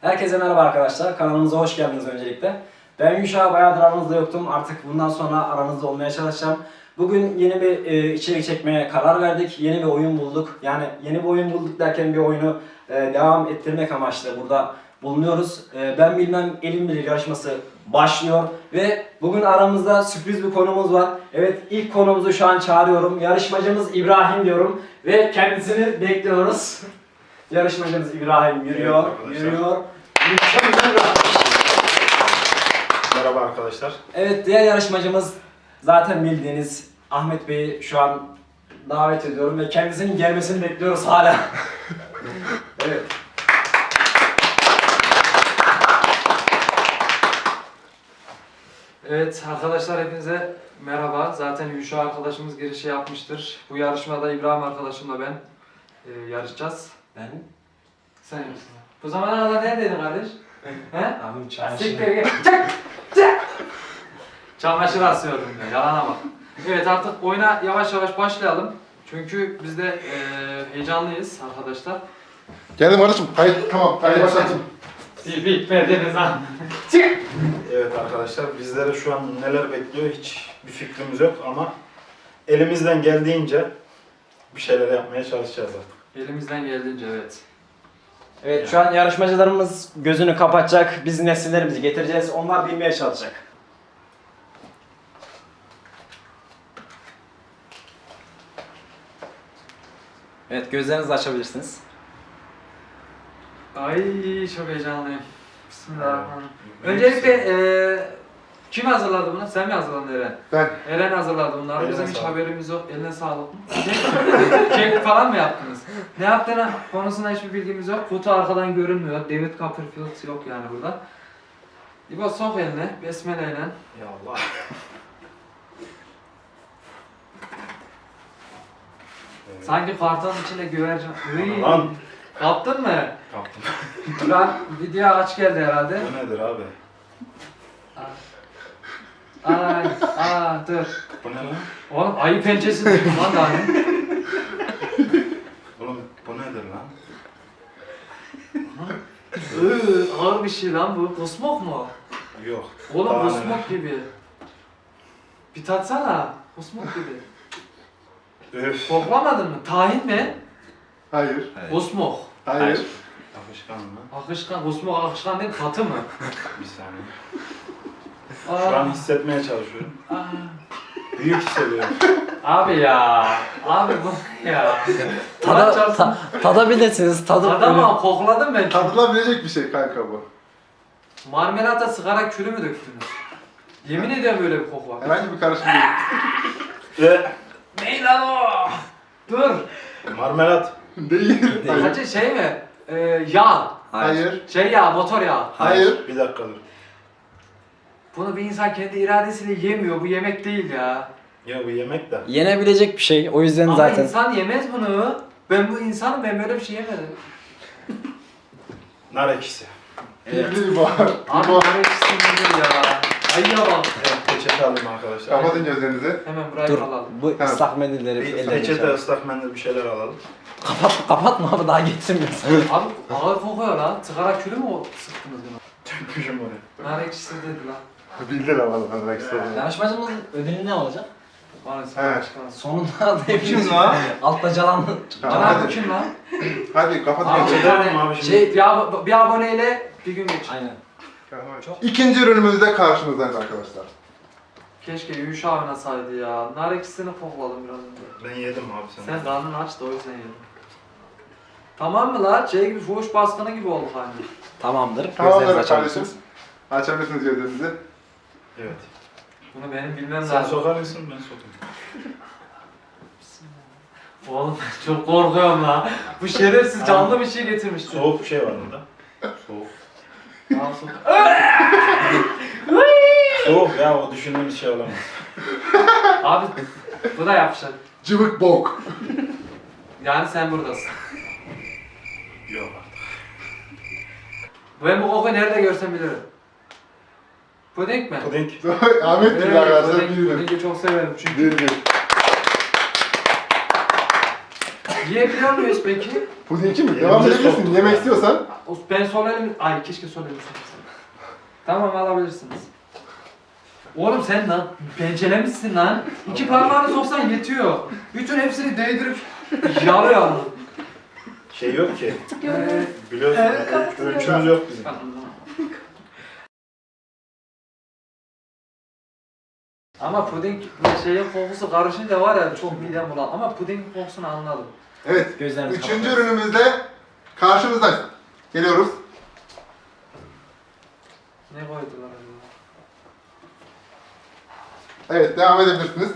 Herkese merhaba arkadaşlar. Kanalımıza hoş geldiniz öncelikle. Ben Yuşa bayağıdır aranızda yoktum. Artık bundan sonra aranızda olmaya çalışacağım. Bugün yeni bir e, içerik çekmeye karar verdik. Yeni bir oyun bulduk. Yani yeni bir oyun bulduk derken bir oyunu e, devam ettirmek amaçlı burada bulunuyoruz. E, ben bilmem elim bilir yarışması başlıyor ve bugün aramızda sürpriz bir konumuz var. Evet ilk konumuzu şu an çağırıyorum. Yarışmacımız İbrahim diyorum ve kendisini bekliyoruz. Yarışmacımız İbrahim yürüyor, Evet arkadaşlar. yürüyor. Mükemmel bir- Merhaba arkadaşlar. Evet diğer yarışmacımız zaten bildiğiniz Ahmet Bey'i şu an davet ediyorum ve kendisinin gelmesini bekliyoruz hala. evet. Evet arkadaşlar hepinize merhaba. Zaten Yuşa arkadaşımız girişi yapmıştır. Bu yarışmada İbrahim arkadaşımla ben e, yarışacağız. Ben Sen misin? Bu zamana kadar neredeydin kardeş? He? abim Siktir git. Çık! Çık! Çamaşır asıyordum ya, yalana bak. Evet artık oyuna yavaş yavaş başlayalım. Çünkü biz de e, heyecanlıyız arkadaşlar. Geldim kardeşim. Kayıt tamam. Kaydı Evet. başlattım. Siz bitmediniz ha. Çık! Evet arkadaşlar bizleri şu an neler bekliyor hiç bir fikrimiz yok ama elimizden geldiğince bir şeyler yapmaya çalışacağız artık. Elimizden geldiğince evet. Evet şu an yarışmacılarımız gözünü kapatacak. Biz nesillerimizi getireceğiz. Onlar bilmeye çalışacak. Evet gözlerinizi açabilirsiniz. Ay çok heyecanlıyım. Bismillahirrahmanirrahim. Öncelikle eee kim hazırladı bunu? Sen mi hazırladın Eren? Ben. Eren hazırladı bunları. Eline Bizim hiç sağlık. haberimiz yok. Eline sağlık. Kek, kek falan mı yaptınız? Ne yaptığını konusunda hiçbir bilgimiz yok. Kutu arkadan görünmüyor. David Copperfield yok yani burada. İbo sok eline. Besmeleyle. Ya Allah. Evet. Sanki kartonun içinde güvercin. Iy. Lan Kaptın mı? kaptım. Ben video aç geldi herhalde. Bu nedir abi? Ay, aa dur. Bu ne lan? Oğlum ayı pençesi duydum lan daha ne? Oğlum bu nedir lan? Iı, ağır bir şey lan bu. Kusmok mu? Yok. Oğlum Daha gibi. Bir tatsana. Kusmok gibi. Üf. Koklamadın mı? Tahin mi? Hayır. Kusmok. Hayır. Akışkan mı? Akışkan, kusmok akışkan değil katı mı? Bir saniye. Aa, Şu an hissetmeye çalışıyorum. Büyük hissediyorum. Abi ya. Abi bu ne ya. Tada, Tada, ta, tadabilirsiniz. Tadı Tadama kokladım ben. Tadılabilecek bir şey kanka bu. Marmelata sigara külü mü döktünüz? Yemin ediyorum böyle bir koku var. Herhangi bir karışım değil. Ve Ne lan o? Dur. marmelat. değil. Değil. Hacı şey mi? Ee, yağ. Hayır. Şey yağ, motor yağı. Hayır. Bir dakika dur. Bunu bir insan kendi iradesiyle yemiyor. Bu yemek değil ya. Ya bu yemek de. Yenebilecek bir şey. O yüzden Ama zaten insan yemez bunu. Ben bu insanım, ben böyle bir şey yemedim. Nar ekşisi. Bildiği var. Abi Bu. böyle bir ya. Ayıya bak. Evet peçete alayım arkadaşlar. Kapatın gözlerinizi. Hemen burayı dur. alalım. Bu Evet. ıslak mendilleri Bir elden peçete geçelim. ıslak mendil bir şeyler alalım. Kapat, kapatma abi daha getirmiyorsun. Abi ağır kokuyor lan. Sigara külü mü o sıktınız bunu? Tüpmüşüm oraya. Nar ekşisi dedi lan. Bildiler ama lan istediğini. Yarışmacımızın ödülü ne olacak? Maalesef. Sonunda hepimiz lan? altta canan. Tamam, Canan hadi. kim lan? Hadi kapat Abi, yani alayım abi şimdi. Şey, bir, ab- bir aboneyle bir gün geç. Aynen. İkinci ürünümüz de karşınızdayız arkadaşlar. Keşke Yumuş abi nasaydı ya. Nar ekşisini kokladım biraz önce. Ben yedim abi sen. Sen karnın aç da o yüzden yedim. Tamam mı lan? Şey gibi fuhuş baskını gibi olduk hani. Tamamdır. Tamamdır Gözlerinizi kardeşim. açabilirsiniz. Açabilirsiniz gözlerinizi. Evet. Bunu benim bilmem Sen lazım. sokar mısın ben sokayım. Oğlum çok korkuyorum la. Bu şerefsiz canlı bir şey getirmişti. Soğuk bir şey var bunda. Soğuk. Sok. Soğuk ya o düşündüğümüz şey olamaz. Abi bu da yapışır. Cıvık bok. Yani sen buradasın. Yok artık. Ben bu kokuyu nerede görsem bilirim. Puding mi? Puding. Ahmet Evet, gibi arkadaşlar puding, bildim. pudingi çok severim çünkü. Bildim. Yiyebiliyor muyuz peki? Pudingi mi? Devam edebilirsin. Yemek ya. istiyorsan. O- Ben sol elim... Ay keşke sol. Tamam alabilirsiniz. Oğlum sen lan bencelemişsin lan. İki parmağını soksan yetiyor. Bütün hepsini değdirip yalıyor. Şey yok ki. Ee, Biliyorsun ölçümüz yok bizim. Ama puding şeyin kokusu karışınca var ya çok midem bulan. Ama puding kokusunu anladım. Evet. Gözlerinizi Üçüncü kapatın. ürünümüzde karşınızdayız. Geliyoruz. Ne koydular acaba? Evet devam edebilirsiniz.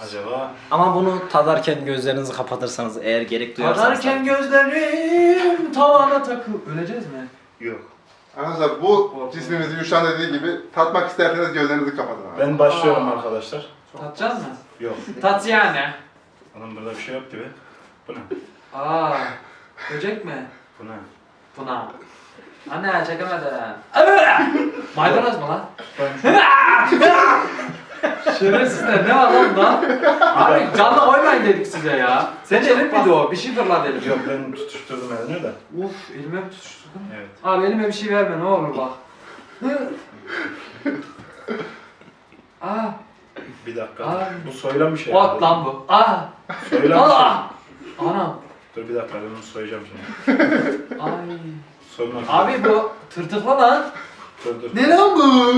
Acaba Ama bunu tadarken gözlerinizi kapatırsanız eğer gerek duyarsanız. Tadarken gözlerim tavana takıl. Öleceğiz mi? yok. Arkadaşlar bu cismimizi Yuşan dediği gibi tatmak isterseniz gözlerinizi kapatın abi. Ben başlıyorum Aa. arkadaşlar. Tatacak mı? Yok. Tatyana. Oğlum burada bir şey yok gibi. Bu ne? Aa, böcek mi? Bu ne? Buna. Anne çekemedim. Maydanoz mu lan? Şerefsizler ne var lan bunda? Abi canlı koymayın dedik size ya. Senin elin miydi o? Bir şey fırla dedim. Yok ben tutuşturdum elini de. Uf elime mi tutuşturdun? Evet. Abi elime bir şey verme ne olur bak. Aa, Bir dakika. Ay. Bu soyulan bir şey. ot lan bu. Aa, Soyulan bir şey. aa. Anam. Dur bir dakika ben onu soyacağım şimdi. Ay. Soymak. Abi bu tırtıklı lan. Dur dur. Ne lan bu?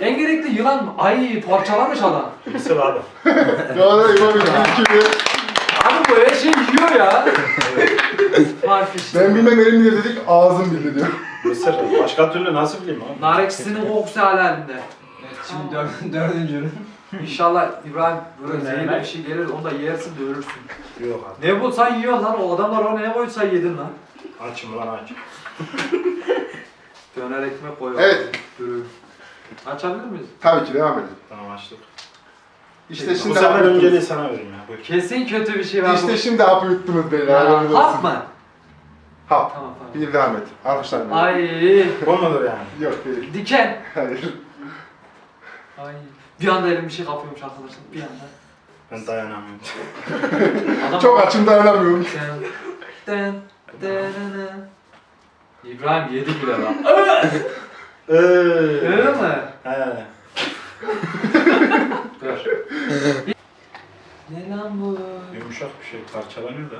En gerekli yılan mı? Ay parçalamış adam. Mısır abi. Yapabildim. İki bir. Abi bu her şey yiyor ya. Harf işte. Ben bilmem elim bilir dedik ağzım bildi diyor. Mısır. Başka türlü nasıl bileyim abi? Nar ekşisinin kokusu hala halinde. Evet, şimdi dör- dördüncü ürün. İnşallah İbrahim böyle zehirli bir şey gelir onu da yersin de ölürsün. Yok abi. Ne bulsan yiyorsun lan o adamlar o ne koysa yedin lan. Açım lan aç. Döner ekmek koyuyor. Evet. Dürüm. Açabilir miyiz? Tabii ki devam edelim. Tamam açtık. İşte Bu şimdi sefer hapı önceliği yuttunuz. sana vereyim ya. Buyur. Kesin kötü bir şey var İşte şimdi hapı yuttunuz bu. haberiniz olsun. hap mı? Hap. Tamam tamam. Bir devam et. Alkışlar. Ay Bu mudur yani? Yok değil. diken. Hayır. Ay. Bir anda elim bir şey kapıyormuş arkadaşlar. Bir anda. Ben dayanamıyorum. Adam Çok açım dayanamıyorum. Den. İbrahim yedi bile lan. Eee. Öyle mi? He. Dur. ne lan bu? Yumuşak bir şey parçalanıyor da.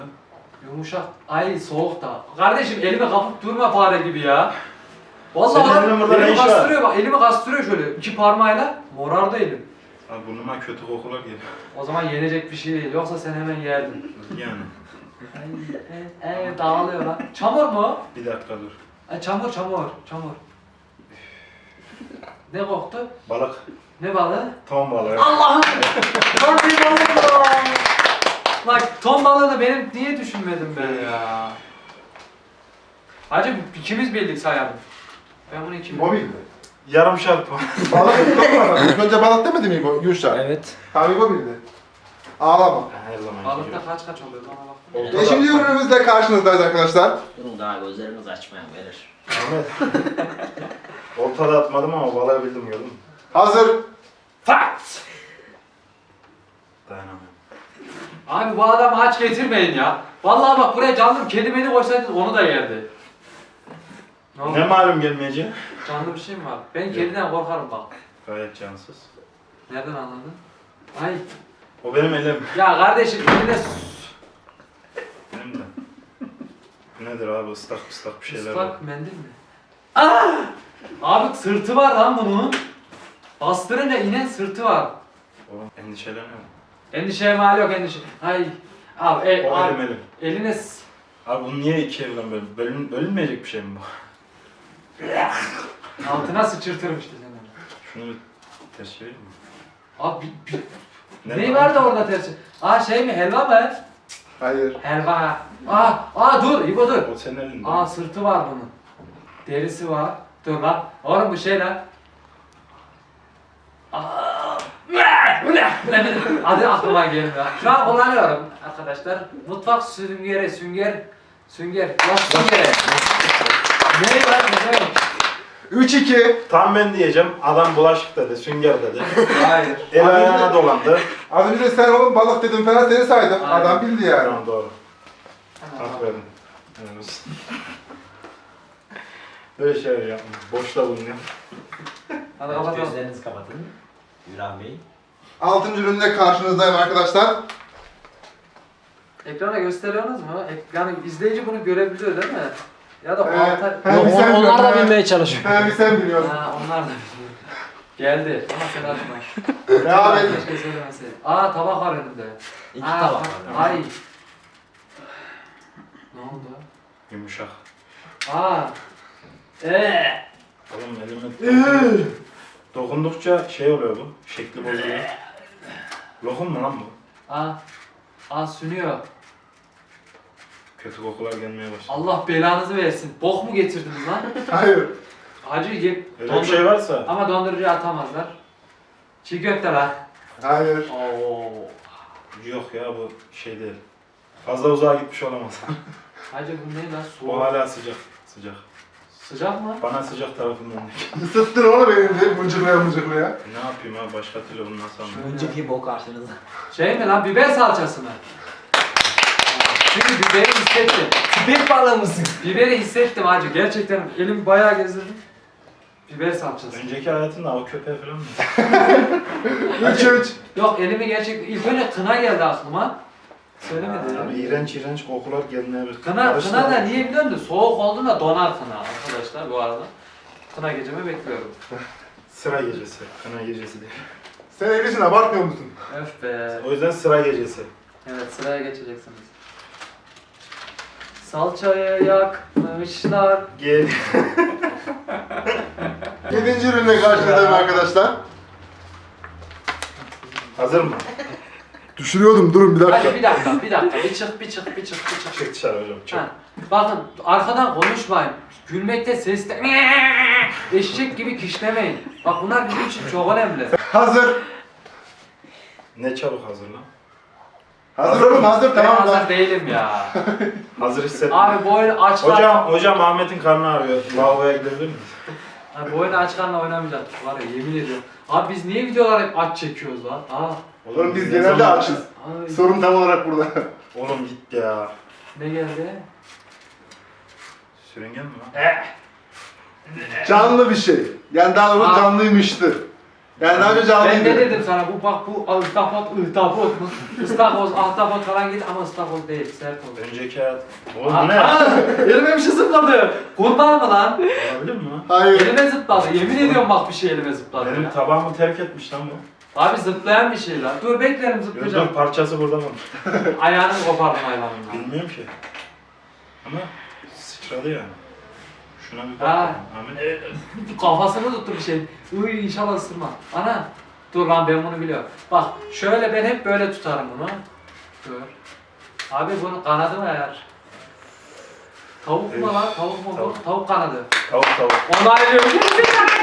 Yumuşak. Ay soğuk da. Kardeşim elimi kapıp durma fare gibi ya. Vallahi Senin elin burada ne elimi işi var? kastırıyor bak. Elimi kastırıyor şöyle iki parmağıyla. Morardı elim. Abi burnuma kötü kokular geliyor. O zaman yenecek bir şey değil. Yoksa sen hemen yerdin. Yani. Ay, evet, evet, dağılıyor lan. Çamur mu? Bir dakika dur. Ay, çamur, çamur, çamur. Ne koktu? Balık. Ne balığı? Ton balığı. Allah'ım! Lan bir balık var. Bak ton balığını benim niye düşünmedim ben ya? Hacı ikimiz bildik sayalım. Ben bunu ikimiz İbo bildi. Yarım şarpı. Balık İlk önce balık demedi mi? Yuşa. Evet. Tamam İbo bildi. Ağlama. Her zaman Balıkta kaç kaç oluyor bana bak. Oltada- Beşinci ürünümüzle karşınızdayız arkadaşlar. Durun daha gözlerinizi açmayan verir. Ahmet. Oltada atmadım ama balığı bildim gördün mü? Hazır. Fact! Dayanamıyorum. Abi bu adamı aç getirmeyin ya. Vallahi bak buraya canlı bir kedi beni koysaydınız onu da yerdi. Ne oldu? Ne malum gelmeyeceği? Canlı bir şey mi var? Ben kediden korkarım bak. Gayet cansız. Nereden anladın? Ay. O benim elim. Ya kardeşim eline Benim de. Nedir abi ıslak ıslak bir şeyler var. Islak mendil mi? Aa! Abi sırtı var lan bunun. Bastırınca inen sırtı var. Oğlum endişeleniyorum. Endişeye mal yok endişe. Ay. Abi, e, O abi elim elim. eline s- Abi bu niye iki evden böyle? Bölün, bölünmeyecek bir şey mi bu? altına sıçırtırım işte seni. Şunu bir ters çevireyim mi? Abi bir, bir, Ne ne var? var da orada tersi? Aa şey mi helva mı? Hayır. Helva. Aa, aa dur İbo dur. O senin elinde. Aa sırtı var bunun. Derisi var. Dur lan. Oğlum bu şey lan. Aa, bu ne? Adı aklıma gelmiyor. Şu an kullanıyorum arkadaşlar. Mutfak süngeri, sünger, sünger, süngeri. Ne var ne yok? 3-2. Tam ben diyeceğim. Adam bulaşık dedi, sünger dedi. Hayır. El ayağına de- dolandı. Az önce sen oğlum balık dedim falan seni saydım. Aynen. Adam bildi yani. Tamam doğru. Tamam. Aferin. Böyle şeyler yapma. Boşta bulunuyor. Hadi kapatalım. Gözlerinizi kapatın. Güran Bey. Altıncı ürünle karşınızdayım arkadaşlar. Ekrana gösteriyorsunuz mu? Ek- Yani izleyici bunu görebiliyor değil mi? Ya da o Ee, alta... he, bir sen onlar da bilmeye çalışıyor. He bir sen biliyorsun. Ha, onlar da biliyor. Geldi. Ama sen açma. Devam. Keşke söylemeseydin. Aa tabak var önünde. İki Aa, tabak bak- var. Ay. Ne oldu? Yumuşak. Aa. Eee. Oğlum elime dokundukça şey oluyor bu. Şekli bozuluyor. Lokum mu lan bu? Aa. Aa sünüyor. Kötü kokular gelmeye başladı. Allah belanızı versin. Bok mu getirdiniz lan? Hayır. Acı yiyip Öyle bir şey varsa Ama dondurucuya atamazlar. Çiğ köfte lan. Hayır. Oo. yok ya bu şey değil. Fazla uzağa gitmiş olamaz. Hacı bu ne lan? o Soğuk. hala sıcak. Sıcak. Sıcak mı? Bana sıcak tarafından. Isıttın oğlum benim de mıncıklaya mıncıklaya. Ne yapayım abi başka türlü bunu nasıl anlayayım? Önceki bok karşınızda. Şey mi lan? Biber salçası mı? Çünkü biberi hissettim. Köpek balığı mısın? Biberi hissettim hacı. Gerçekten elim bayağı gezdirdim. Biber salçası. Önceki hayatında o köpeğe falan mı? 3-3. Yok elimi gerçekten... İlk önce kına geldi aklıma. Söylemedi ya. Abi iğrenç iğrenç kokular gelmeye başladı. Kına, Karıştı. kına da niye biliyor musun? Soğuk olduğunda donar kına arkadaşlar bu arada. Kına gecemi bekliyorum. Sıra gecesi. Kına gecesi değil. Sen evlisin abartmıyor musun? Öf be. O yüzden sıra gecesi. Evet sıraya geçeceksiniz. Salçaya yakmışlar. Gel. Yedinci ürünle karşınızdayım arkadaşlar. Hazır mı? Düşürüyordum durun bir Hadi bir dakika, bir dakika. Bir çık, bir çık, bir çık, bir çık. Çık dışarı hocam. Çık. Ha, bakın arkadan konuşmayın. Gülmekte sesle eşek gibi kişnemeyin. Bak bunlar bizim için çok önemli. Hazır. Ne çabuk hazır lan. Hazır oğlum hazır Ben tamam hazır lan. değilim ya. Hazır hissettim. Abi bu oyunu aç Hocam, hocam Ahmet'in karnı ağrıyor. Lavaboya gidebilir miyiz? Abi bu oyunu aç karnla oynamayacaktık var ya yemin ediyorum. Abi biz niye videolar hep aç çekiyoruz lan? Aa. Oğlum biz ne genelde zaman- açız. Ay, Sorun tam olarak burada. Oğlum git ya. ne geldi? Sürüngen mi lan? Canlı bir şey. Yani daha doğrusu Aa. canlıymıştı. Yani daha önce Ben canlıydı. ne dedim sana bu bak bu ıhtapot ıhtapot mu? Istakoz ahtapot falan git ama ıstakoz değil sert olur. Önceki hayat. Oğlum bu ne? aa, elime bir şey zıpladı. Kurbağa mı lan? Olabilir mi lan? Hayır. Elime zıpladı. Yemin ediyorum bak bir şey elime zıpladı. Benim ya. tabağımı terk etmiş lan bu. Abi zıplayan bir şey lan. Dur beklerim zıplayacağım. dur parçası burada mı? Ayağını kopardım hayvanın. Bilmiyorum ki. Ama sıçradı yani. Şuna bir bak. Ha. Ahmet. Kafasını tuttu bir şey. Uy inşallah ısırma. Ana. Dur lan ben bunu biliyorum. Bak şöyle ben hep böyle tutarım bunu. Dur. Abi bunun kanadı mı eğer? Tavuk mu lan? Tavuk mu bu? tavuk. Tavuk kanadı. Tavuk tavuk. Onaylıyorum.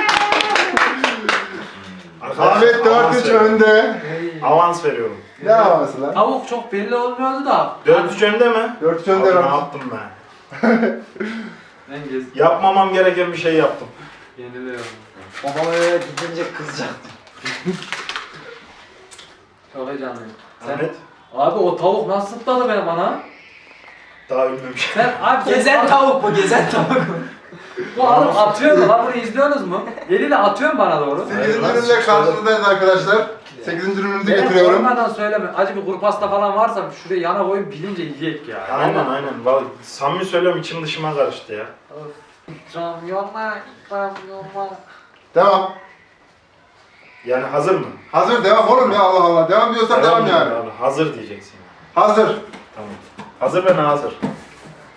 Ahmet 4-3 önde. Hey. Avans veriyorum. Ne havası lan? Tavuk çok belli olmuyordu da. 4-3 önde mi? 4-3 Abi önde ne yaptım ben? Ben gez Yapmamam gereken bir şey yaptım. yeniliyorum. Babam öyle gidince kızacak. Çok heyecanlıyım. Sen, Ahmet abi o tavuk nasıl zıpladı be bana? Daha ölmemiş. Sen abi Gezen tavuk bu, gezen tavuk mu? Bu alıp atıyor mu lan bunu izliyorsunuz mu? Eliyle atıyor mu bana doğru? 8. Hayır lan, ürünle sıçradı. karşınızdayız arkadaşlar. 8. ürünümüzü Benim getiriyorum. sormadan söyleme. Acı bir kuru pasta falan varsa şuraya yana koyup bilince yiyek ya. Aynen aynen. Vallahi samimi söylüyorum içim dışıma karıştı ya. İkram yolla, ikram yolla. Devam. Yani hazır mı? Hazır devam oğlum ya Allah Allah. Devam diyorsak devam yani. yani. Hazır diyeceksin. Hazır. Tamam. Hazır ve hazır.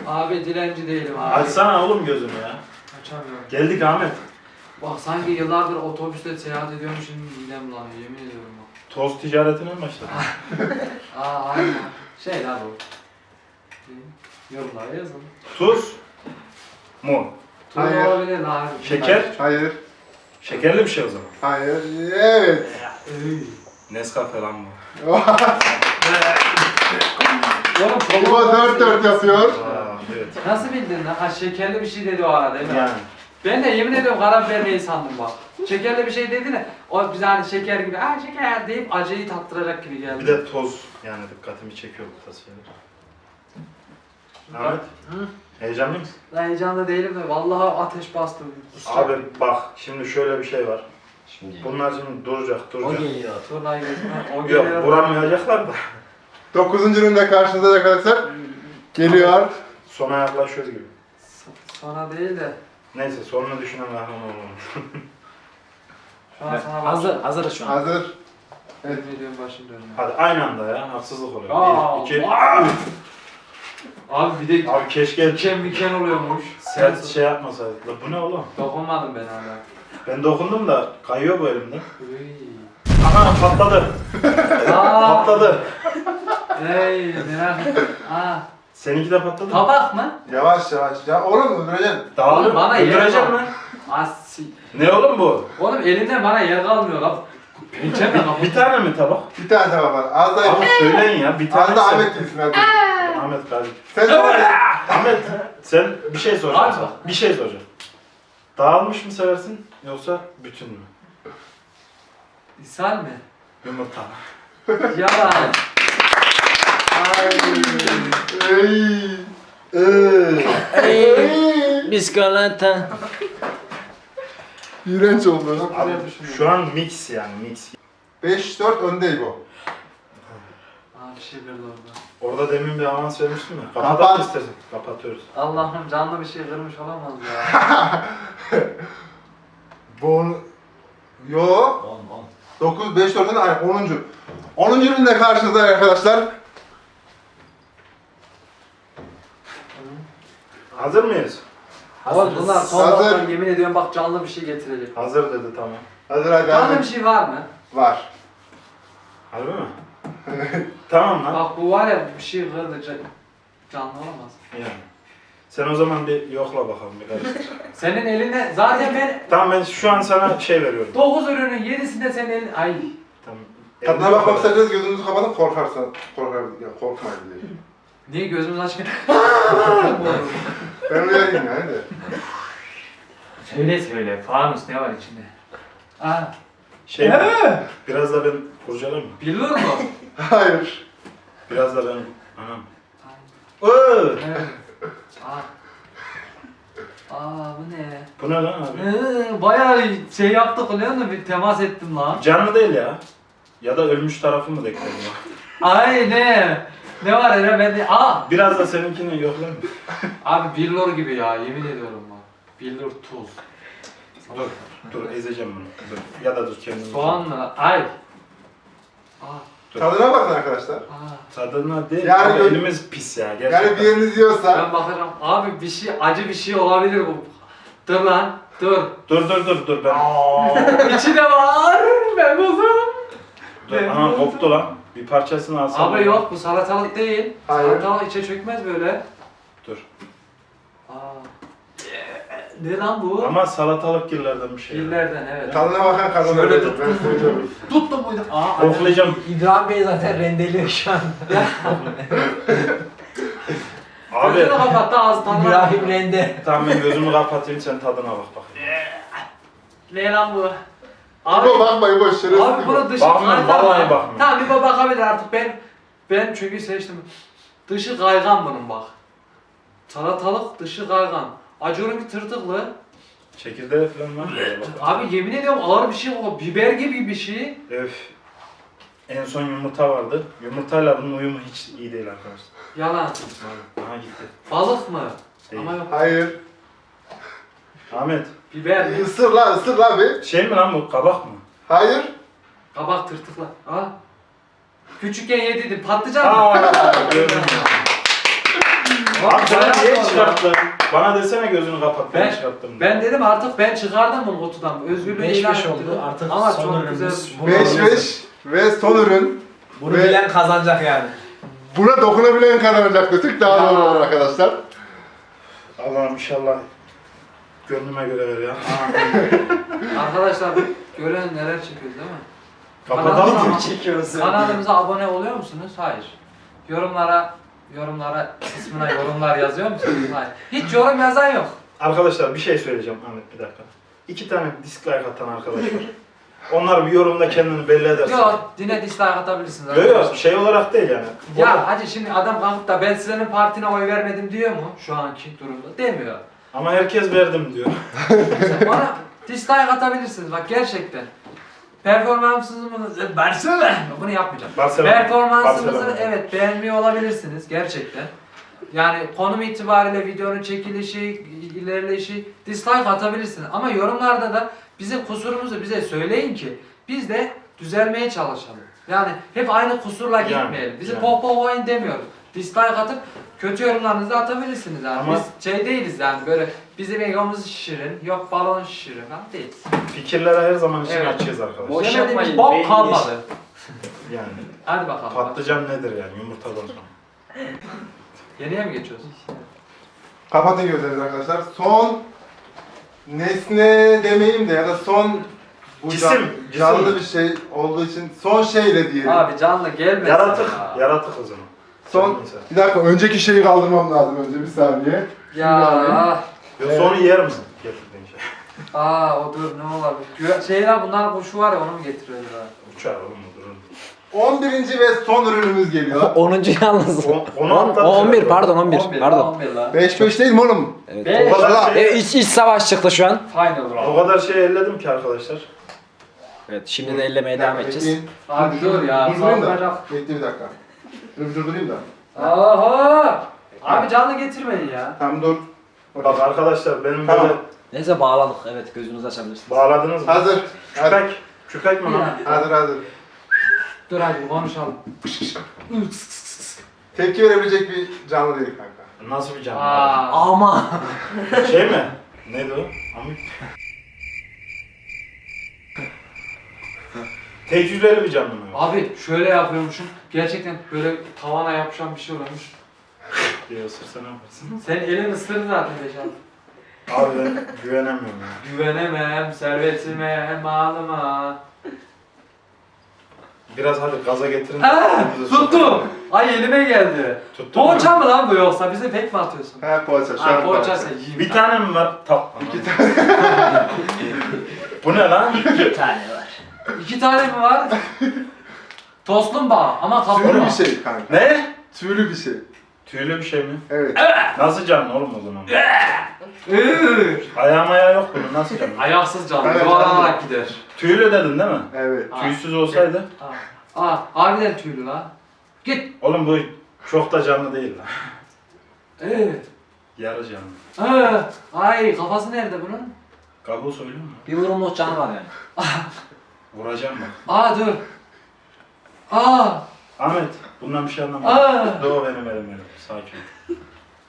Abi dilenci değilim abi. Açsana oğlum gözünü ya. Açamıyorum. Geldik Ahmet. Bak sanki yıllardır otobüste seyahat ediyormuşum midem bulanıyor yemin ediyorum bak. Toz ticaretine mi başladın? Aa aynen. Şey lan bu. Yorumlara yazın. Tuz mu? Tuz Hayır. olabilir lan. Şeker? Hayır. Şekerli bir şey o zaman. Hayır. Evet. Nescafe lan bu. Oğlum İbo 4-4 yapıyor. Aa, evet. Nasıl bildin lan? Ha şekerli bir şey dedi o arada değil mi? Yani. Ben de yemin ediyorum karabiberliği sandım bak. Şekerli bir şey dedi de o bize hani şeker gibi aa şeker deyip acıyı tattıracak gibi geldi. Bir de toz yani dikkatimi çekiyor bu şeyler. Ahmet, Hı? heyecanlı mısın? Ben heyecanlı değilim de vallahi ateş bastı. Abi bak şimdi şöyle bir şey var. Şimdi. Bunlar şimdi duracak, O duracak. geliyor. Turnayı o geliyor. Yok, vuramayacaklar da. Dokuzuncu üründe karşınızda arkadaşlar. Geliyor. Sona yaklaşıyoruz gibi. S- Sana değil de Neyse sonunu düşünen kahraman olalım. şu an sana Hazır, hazırız şu an. Hazır. Evet. Videonun başım dönüyor. Hadi aynı anda ya, haksızlık oluyor. Aa, Bir, iki, vay! Abi bir de Abi keşke diken miken oluyormuş. sert şey yapmasaydık. La bu ne oğlum? Dokunmadım ben hala. Ben dokundum da kayıyor bu elimden. Uy. Aha patladı. Aa, patladı. Ey merak ettim. Aa, Seninki de patladı mı? tabak mı? Yavaş yavaş. Ya oğlum öldüreceksin. Dağılır. Oğlum bana yer Öldürecek var. mi? Asi. Ne oğlum bu? Oğlum elinden bana yer kalmıyor lan. Pençe mi lan? Bir tane mi tabak? Bir tane daha var. Az da Abi söyleyin ya bir tane. Az da Ahmet gitsin hadi. Ahmet kardeşim. Sen de var. Ahmet sen bir şey soracağım Abi. Bir şey soracağım. Dağılmış mı seversin yoksa bütün mü? İshal mi? Yumurta. Yalan. Ay. Ey. Iııı. Ey. Biskolata. İğrenç oldu. Abi şu an mix yani mix. 5-4 önde bu. Aa bir şey verdi orada. Orada demin bir avans vermiştim ya. Kapat. Kapat istersen. Kapatıyoruz. Allah'ım canlı bir şey kırmış olamaz ya. Bu onu... Yo. On, on. 9, 5, 4'ün aynı 10. 10. üründe karşınızda arkadaşlar. Hazır mıyız? Oğlum bunlar son Hazır. yemin ediyorum bak canlı bir şey getirecek. Hazır dedi tamam. Hazır hadi Canlı bir şey var mı? Var. Harbi mi? tamam lan. Bak bu var ya bir şey kırdı can- canlı olamaz. Yani. Sen o zaman bir yokla bakalım bir karıştır. Senin eline zaten ben tamam ben şu an sana şey veriyorum. 9 ürünün 7'sinde senin elin... Ay. Tamam. Tadına bakmak isterseniz gözünüzü kapatın korkarsan. Korkar, ya korkmayın diye. Niye gözümüz açık? Ben uyarayım yani de. söyle söyle. Fanus ne var içinde? Aa. Şey mi? Biraz da ben kurcalayayım mı? Billur mu? Hayır. Biraz da ben... Anam. Iıı! evet. Aa. Aa bu ne? Bu ne lan abi? Ee, bayağı şey yaptık biliyor musun? Bir temas ettim lan. Canlı değil ya. Ya da ölmüş tarafı mı dekledim ya? Ay ne? Ne var Eren ben de... Aa! Biraz da seninkini yoklayayım mı? Abi billur gibi ya yemin ediyorum bak. Billur tuz. Dur, dur ezeceğim bunu. Dur. Ya da dur kendim. Soğan mı? Ay. Aa. Dur. Tadına bakın arkadaşlar. Aa. Tadına değil. Yani gö- elimiz pis ya gerçekten. Yani bir yeriniz yiyorsa Ben bakarım. Abi bir şey acı bir şey olabilir bu. Dur lan. Dur. Dur dur dur dur ben. İçi de var. Ben buldum. Dur. ben Aha koptu lan. Bir parçasını alsam. Abi yok bu salatalık değil. Hayır. Salatalık içe çökmez böyle. Dur. Aa. Ne lan bu? Ama salatalık gillerden bir şey. Fillerden evet. tadına bakan kazanır. Şöyle Ben söylüyorum. Tuttum bunu. Aa. Koklayacağım. İbrahim Bey zaten rendeliyor şu an. Abi. Gözünü kapattı ağzı tadına. İbrahim rende. Tamam ben gözümü kapatayım sen tadına bak bak. Ne lan bu? Abi, İbo bakma İbo şerefsiz abi bunu dışı Bakmıyorum, vallahi bakmıyorum. Tamam bir bakabilir artık ben ben çünkü seçtim. Dışı kaygan bunun bak. Salatalık dışı kaygan. Acıyorum ki tırtıklı. Çekirdeği falan var mı? Abi yemin ediyorum ağır bir şey o biber gibi bir şey. Öf. En son yumurta vardı. Yumurtayla bunun uyumu hiç iyi değil arkadaşlar. Yalan. Aha gitti. Balık mı? Değil. Ama yok. Hayır. Ahmet. Biber mi? Isır la ısır la bir. Şey mi lan bu kabak mı? Hayır. Kabak tırtıkla. Aa. Küçükken yediydim. Patlıcan mı? Aa gördüm. Abi bayağı niye çıkarttın? Bana desene gözünü kapat ben, Ben- çıkarttım. Ben dedim artık ben çıkardım bunu kutudan. Özgürlüğü Beş ilan beş ettim. oldu. Artık Ama son çok ürünümüz. güzel. Bunu 5 alıyoruz. 5 ve son ürün. Bunu Ve- bilen kazanacak yani. Buna dokunabilen kazanacak desek daha doğru olur arkadaşlar. Allah'ım inşallah gönlüme göre ver ya. Arkadaşlar gören neler çekiyoruz değil mi? Kapatalım mı? Kanalımıza- çekiyoruz. Kanalımıza abone oluyor musunuz? Hayır. Yorumlara yorumlara kısmına yorumlar yazıyor musunuz? Hayır. Hiç yorum yazan yok. Arkadaşlar bir şey söyleyeceğim Ahmet bir dakika. İki tane dislike atan arkadaş var. Onlar bir yorumda kendini belli edersin. Yok yine dislike atabilirsiniz. Yok yok şey olarak değil yani. Ya hadi şimdi adam kalkıp da ben senin partine oy vermedim diyor mu şu anki durumda? Demiyor. Ama herkes verdim diyor. Bana dislike atabilirsiniz bak gerçekten. Performansınızı versene. Bunu yapmayacağım. Barcelona. Performansınızı Barcelona. evet beğenmiyor olabilirsiniz gerçekten. Yani konum itibariyle videonun çekilişi, ilerleyişi dislike atabilirsiniz. Ama yorumlarda da bizim kusurumuzu bize söyleyin ki biz de düzelmeye çalışalım. Yani hep aynı kusurla Yani, gitmeyelim. Bizi yani. pohpohlayın demiyorum. Dislike atıp kötü yorumlarınızı atabilirsiniz yani. Ama- Biz şey değiliz yani böyle bizim egomuzu şişirin, yok balon şişirin falan değiliz. Fikirlere her zaman için Evet. açığız arkadaşlar. Boş Yemediğimiz yapmayın, bok beyin kalmadı. Yani Hadi bakalım. patlıcan nedir yani yumurtadan sonra. Yeniye mi geçiyoruz? Kapatın gözlerinizi arkadaşlar. Son nesne demeyeyim de ya da son bu Cisim, can- cisim. canlı bir şey olduğu için son şeyle diyelim. Abi canlı gelmesin Yaratık, ya. yaratık o zaman. Son bir dakika önceki şeyi kaldırmam lazım önce bir saniye. Ya. Yok sonu yer misin? Getirdiğin şey. Aa o dur ne olabilir? Güve- Şey lan bunlar kuşu var ya onu mu getiriyorlar? Uçar oğlum bu durun. 11. ve son ürünümüz geliyor. 10. yalnız. O- onu On- atladık 11 ya. pardon 11 11, pardon. 11 lan. 5-5 değil mi oğlum? Evet. Beş. O kadar şey, Evet, iç, iç savaş çıktı şu an. Final o round. kadar şey elledim ki arkadaşlar. Evet şimdi de ellemeye devam edeceğiz. Bekleyin. Abi dur ya. Da. saldıracak. Bir dakika. Bir durdurayım da. Aha! Abi canlı getirmeyin ya. Tamam dur. Bak arkadaşlar benim Tamam. böyle Neyse bağladık. Evet gözünüzü açabilirsiniz. bağladınız mı? Hazır. Hadi. Küpek. Küpek mi lan? Hazır hazır. Dur hadi konuşalım. Tepki verebilecek bir canlı değil kanka. Nasıl bir canlı? Aa. Ama. Şey mi? Neydi o? Amip. Tecrübeli bir canlı mı? Abi şöyle yapıyormuşum. Gerçekten böyle tavana yapışan bir şey oluyormuş. Bir ısırsa ne yaparsın? Sen elin ısırdı zaten Beşan. Abi ben güvenemiyorum ya. Güvenemem, servetime, malıma. Biraz hadi gaza getirin. Aa, tuttum. Ay elime geldi. Tuttum. mu? Poğaça mı lan bu yoksa? Bize pek mi atıyorsun? He poğaça şu Ha an poğaça sen yiyeyim. Bir tane mi var? Tap. İki tane. Bu ne lan? Bir tane var. İki tane mi var? Tostlum bağ ama Tüylü bir şey kanka. Ne? Tüylü bir şey. Tüylü bir şey mi? Evet. Nasıl canlı oğlum o zaman? Üü. Ayağı mayağı yok bunun nasıl canlı? Ayaksız canlı. Evet, Yuvarlanarak gider. Tüylü dedin değil mi? Evet. Aa. Tüysüz olsaydı. Aa, aa harbiden tüylü lan. Git. Oğlum bu çok da canlı değil lan. Ee. Yarı canlı. Aa, ay kafası nerede bunun? Kabuğu söylüyor mu? Bir vurumluk canı var yani. Vuracağım bak. Aa dur. Aa. Ahmet, bundan bir şey anlamadım. Aa. Doğu benim elim elim. Sakin ol.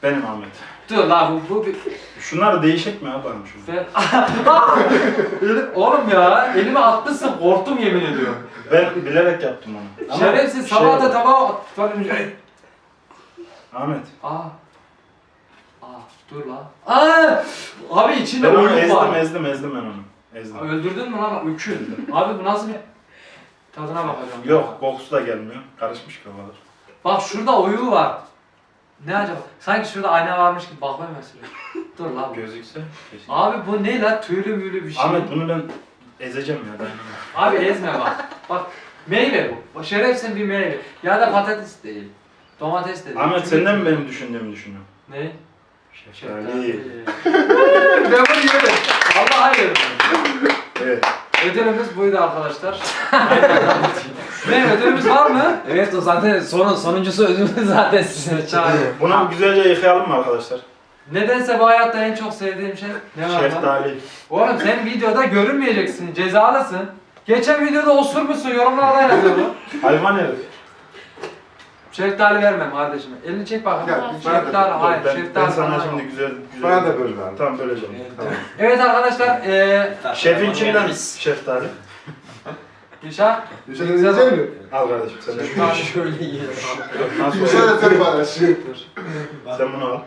Benim Ahmet. Dur la bu bu bir... Şunlar değişik mi şunu? Ben... Elim- Oğlum ya elime atmışsın korktum yemin ediyorum. Ben bilerek yaptım onu. Ama Şerefsiz şey- sabah da tabağa falan... Ahmet, Aa. Aa dur la. Aa. Abi içinde ben onu oyun ezdim, var. ezdim, ezdim ben onu. Ezdim. Öldürdün mü lan ökü? Abi bu nasıl bir... Tadına bakacağım. Yok, kokusu da gelmiyor. Karışmış kafalar. Bak şurada oyuğu var. Ne acaba? Sanki şurada ayna varmış gibi bakmaya mesela. Dur lan. Gözükse. kesin. Abi bu ne la? Tüylü müylü bir şey. Ahmet bunu ben ezeceğim ya. dayanamam. Abi ezme bak. Bak meyve bu. Şerefsin bir meyve. Ya da patates değil. Domates de değil. Ahmet Çünkü- senden mi benim düşündüğümü düşünüyorsun? Ne? Şeftali. ben bunu yemedim. Allah hayır. Evet. Ödülümüz buydu arkadaşlar. ne ödülümüz var mı? Evet o zaten son, sonuncusu ödülümüz zaten sizin. Çay. Bunu güzelce yıkayalım mı arkadaşlar? Nedense bu hayatta en çok sevdiğim şey ne var lan? Şeftali. Oğlum sen videoda görünmeyeceksin, cezalısın. Geçen videoda osurmuşsun, yorumlarda yazıyor bu. Hayvan herif. Şeftali vermem kardeşim. Elini çek bakalım. Ya, ben de- şeftali, Dur, hayır, ben, şeftali ben sana falan şimdi yok. güzel güzel. Bana da böyle abi. Tamam böleceğim. Tamam. Evet arkadaşlar, eee... Şefinçinden şeftali. Gülşah, Düşen edecek mi? Al kardeşim sen de. Şöyle yiyelim. Nasıl olur? de sen bana. Sen bunu al.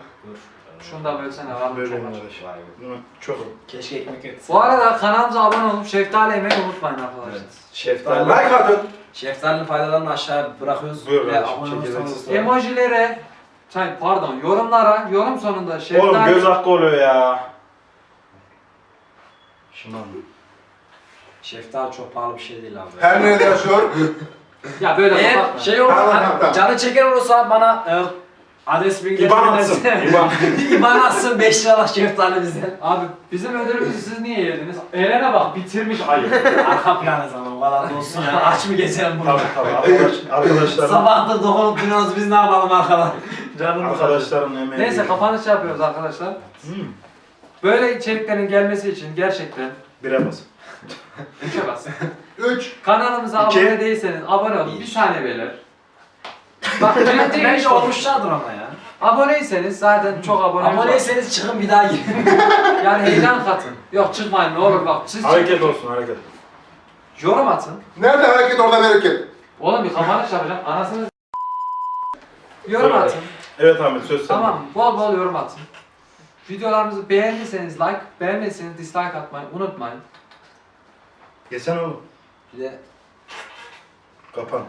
Şunu da bölsene var mı? Böleyim Çok. Bunu çok Keşke ekmek etseydim. Bu arada kanalımıza abone olup şeftali yemeyi unutmayın arkadaşlar. Evet. şeftali. Like atın. Şeftalini faydalarını aşağı bırakıyoruz. Buyur ve abone Emojilere, şey, pardon yorumlara, yorum sonunda şeftali... Oğlum göz hakkı oluyor ya. Şundan. Şeftali çok pahalı bir şey değil abi. Her nerede yaşıyor? Ya böyle Eğer kapatma. şey olursa, Tamam, tamam, tamam. canı çeker olursa bana e, adres bilgileri İban atsın. İban. İban atsın 5 liralık şeftali bizden. Abi bizim ödülümüzü siz niye yediniz? Eren'e bak bitirmiş ayı. Arka planı zaman valla olsun ya. Aç mı geçelim bunu? Tabii tabii. Arkadaş, arkadaşlarım, Sabahtır dokunup duruyoruz biz ne yapalım arkadan? arkadaşlarım emeği. Neyse kapanış yapıyoruz arkadaşlar. Hmm. Böyle içeriklerin gelmesi için gerçekten Bire bas. üçe bas. 3. Kanalımıza İki. abone değilseniz abone olun. Bir saniye beyler. Bak bence Bence olmuşlardır ama ya. Aboneyseniz zaten çok var. Aboneyseniz çıkın bir daha girin. Yani heyecan katın. Yok çıkmayın ne olur bak. Siz Hareket çıkın. olsun hareket. Yorum atın. Nerede hareket orada bereket. Oğlum bir kapanış yapacağım. Anasını Yorum Söyle. atın. Evet Ahmet söz sende. Tamam bol bol yorum atın. Videolarımızı beğendiyseniz like, beğenmediyseniz dislike atmayı unutmayın. Geçen oğlum. Bir de Kapan.